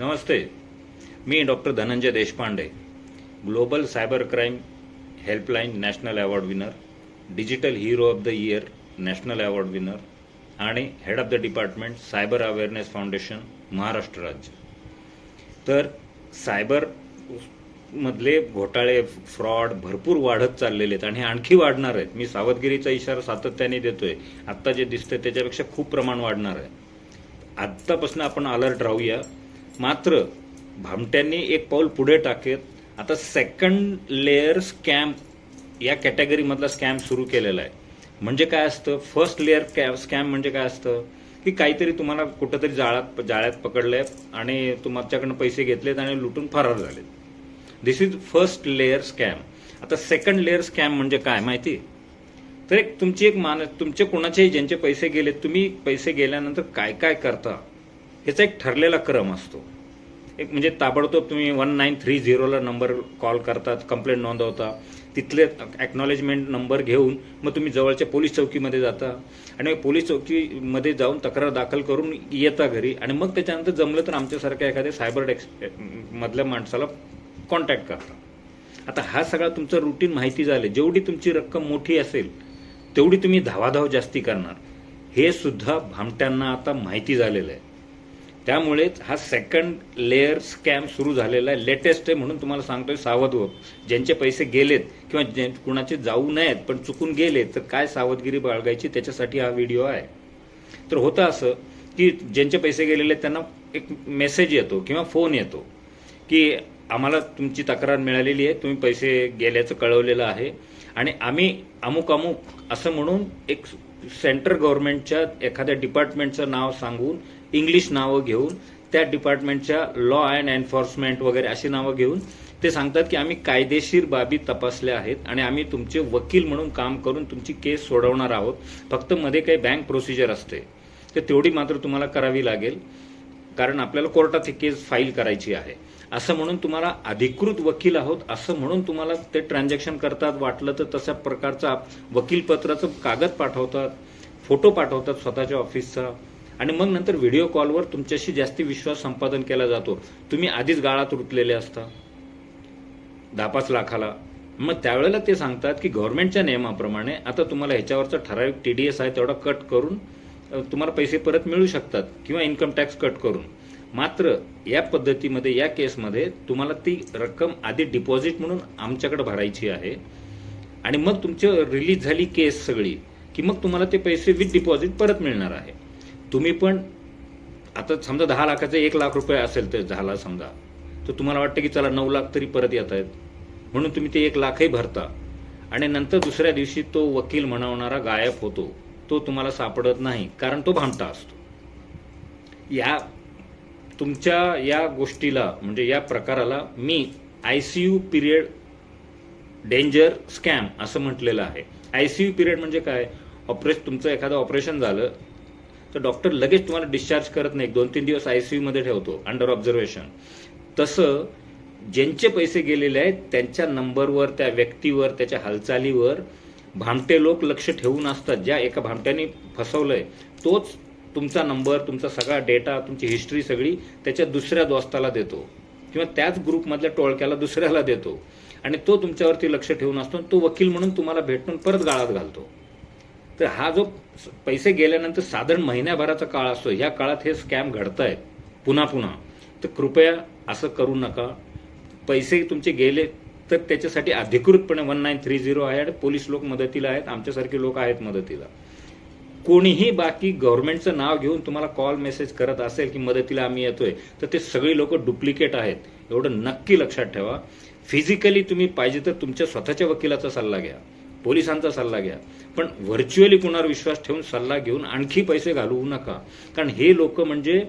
Namaste. Me doctor Dhananjay Deshpande global cyber crime helpline national award winner digital hero of the year national award winner आणि head of the department cyber awareness foundation Maharashtra राज्य. तर cyber मधले घोटाळे fraud भरपूर वाढत चाललेले आहेत आणि आणखी वाढणार आहेत. मी सावधगिरीचा इशारा सातत्याने देतोय. आत्ता जे दिसतंय त्याच्यापेक्षा खूप प्रमाण वाढणार आहे. आत्तापासून आपण अलर्ट राहूया. मात्र भामट्यांनी एक पाऊल पुढे टाकेत. आता सेकंड लेअर स्कॅम या कॅटेगरीमधला स्कॅम सुरू केलेला आहे. म्हणजे काय असतं? फर्स्ट लेअर कॅ स्कॅम म्हणजे काय असतं? की काहीतरी तुम्हाला कुठंतरी जाळ्यात जाळ्यात पकडले आणि तुमच्याकडनं पैसे घेतलेत आणि लुटून फरार झालेत. This is first layer scam आता सेकंड लेअर स्कॅम म्हणजे काय माहिती? तर एक तुमची एक मान तुमचे कोणाचेही ज्यांचे पैसे गेले तुम्ही पैसे गेल्यानंतर काय काय करता? ह्याचा एक ठरलेला क्रम असतो. एक म्हणजे ताबडतोब तुम्ही वन नाईन थ्री झिरोला नंबर कॉल करतात कंप्लेंट नोंदवता. तिथले ॲक्नॉलेजमेंट नंबर घेऊन मग तुम्ही जवळच्या पोलीस चौकीमध्ये जाता. आणि पोलीस चौकीमध्ये जाऊन तक्रार दाखल करून येता घरी आणि मग त्याच्यानंतर जमलं तर आमच्यासारख्या एखाद्या सायबर डेक्स मधल्या माणसाला कॉन्टॅक्ट करता. आता हा सगळा तुमचं रुटीन माहिती झाले. जेवढी तुमची रक्कम मोठी असेल तेवढी तुम्ही धावाधाव जास्ती करणार. हे सुद्धा भामट्यांना आता माहिती झालेलं आहे. त्यामुळेच हा सेकंड लेअर स्कॅम सुरू झालेला आहे. लेटेस्ट आहे म्हणून तुम्हाला सांगतोय सावध हो ज्यांचे पैसे गेलेत किंवा जे कुणाचे जाऊ नयेत पण चुकून गेले तर काय सावधगिरी बाळगायची? त्याच्यासाठी हा व्हिडिओ आहे. तर होतं असं की ज्यांचे पैसे गेलेले आहेत त्यांना एक मेसेज येतो किंवा फोन येतो की आम्हाला तुमची तक्रार मिळालेली आहे तुम्ही पैसे गेल्याचं कळवलेलं आहे. आणि आम्ही अमुक अमुक असं म्हणून एक सेंट्रल गव्हर्नमेंटच्या एखाद्या डिपार्टमेंटचं नाव सांगून इंग्लिश नावं घेऊन त्या डिपार्टमेंटच्या लॉ अँड एन्फोर्समेंट वगैरे अशी नावं घेऊन ते सांगतात की आम्ही कायदेशीर बाबी तपासल्या आहेत आणि आम्ही तुमचे वकील म्हणून काम करून तुमची केस सोडवणार आहोत. फक्त मध्ये काही बँक प्रोसिजर असते. तर तेवढी मात्र तुम्हाला करावी लागेल. कारण आपल्याला कोर्टात ही केस फाईल करायची आहे. असं म्हणून तुम्हाला अधिकृत वकील आहोत असं म्हणून तुम्हाला ते ट्रान्झॅक्शन करतात वाटलं तर तशा प्रकारचा वकीलपत्राचं कागद पाठवतात फोटो पाठवतात स्वतःच्या ऑफिसचा आणि मग नंतर व्हिडिओ कॉलवर तुमच्याशी जास्ती विश्वास संपादन केला जातो. तुम्ही आधीच गाळात रुतलेले असता. दहा पाच लाखाला. मग त्यावेळेला ते सांगतात की गव्हर्नमेंटच्या नियमाप्रमाणे आता तुम्हाला ह्याच्यावरचा ठराविक टी डी एस आहे तेवढा कट करून तुम्हाला पैसे परत मिळू शकतात किंवा इन्कम टॅक्स कट करून. मात्र या पद्धतीमध्ये या केसमध्ये तुम्हाला ती रक्कम आधी डिपॉझिट म्हणून आमच्याकडे भरायची आहे. आणि मग तुमची रिलीज झाली केस सगळी की मग तुम्हाला ते पैसे विथ डिपॉझिट परत मिळणार आहे. तुम्ही पण आता समजा दहा लाखाचे एक लाख रुपये असेल तर झाला समजा तर तुम्हाला वाटतं की चला नऊ लाख तरी परत येत आहेत. म्हणून तुम्ही ते एक लाखही भरता. आणि नंतर दुसऱ्या दिवशी तो वकील म्हणवणारा गायब होतो तो तुम्हाला सापडत नाही कारण तो भामटा असतो. या तुमच्या या गोष्टीला म्हणजे या प्रकाराला मी I C U period danger scam असं म्हटलेलं आहे. आय सी यू पिरियड म्हणजे काय? ऑपरेशन तुमचं एखादं ऑपरेशन झालं तर डॉक्टर लगेच तुम्हाला डिस्चार्ज करत नाही. दोन तीन दिवस आय सी यूमध्ये ठेवतो अंडर ऑब्झर्वेशन तसं ज्यांचे पैसे गेलेले आहेत त्यांच्या नंबरवर त्या व्यक्तीवर त्याच्या हालचालीवर भामटे लोक लक्ष ठेवून असतात. ज्या एका भामट्याने फसवलंय तोच तुमचा नंबर तुमचा सगळा डेटा तुमची हिस्ट्री सगळी त्याच्या दुसऱ्या दोस्ताला देतो. किंवा त्याच ग्रुपमधल्या टोळक्याला दुसऱ्याला देतो. आणि तो तुमच्यावरती लक्ष ठेवून असतो आणि तो वकील म्हणून तुम्हाला भेटून परत गाळात घालतो. तर हा जो पैसे गेल्यानंतर साधारण महिन्याभराचा काळ असतो ह्या काळात हे स्कॅम घडत आहेत पुन्हा पुन्हा. तर कृपया असं करू नका. पैसे तुमचे गेले तर त्याच्यासाठी अधिकृतपणे वन नाईन थ्री झिरो आहे आणि पोलीस लोक मदतीला आहेत आमच्यासारखे लोक आहेत मदतीला. कोणीही बाकी गव्हर्नमेंटचं नाव घेऊन तुम्हाला कॉल मेसेज करत असेल की मदतीला आम्ही येतोय तर ते सगळी लोक डुप्लिकेट आहेत. एवढं नक्की लक्षात ठेवा. फिजिकली तुम्ही पाहिजे तर तुमच्या स्वतःच्या वकिलाचा सल्ला घ्या. पोलिसांचा सल्ला घ्या. पण व्हर्च्युअली कुणावर विश्वास ठेवून सल्ला घेऊन आणखी पैसे घालवू नका. कारण हे लोक म्हणजे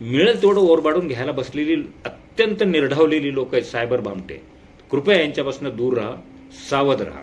मिळेल तेवढं ओरबाडून घ्यायला बसलेली अत्यंत निर्ढावलेली लोक आहेत सायबर भामटे कृपया यांच्यापासून दूर राहा सावध राहा.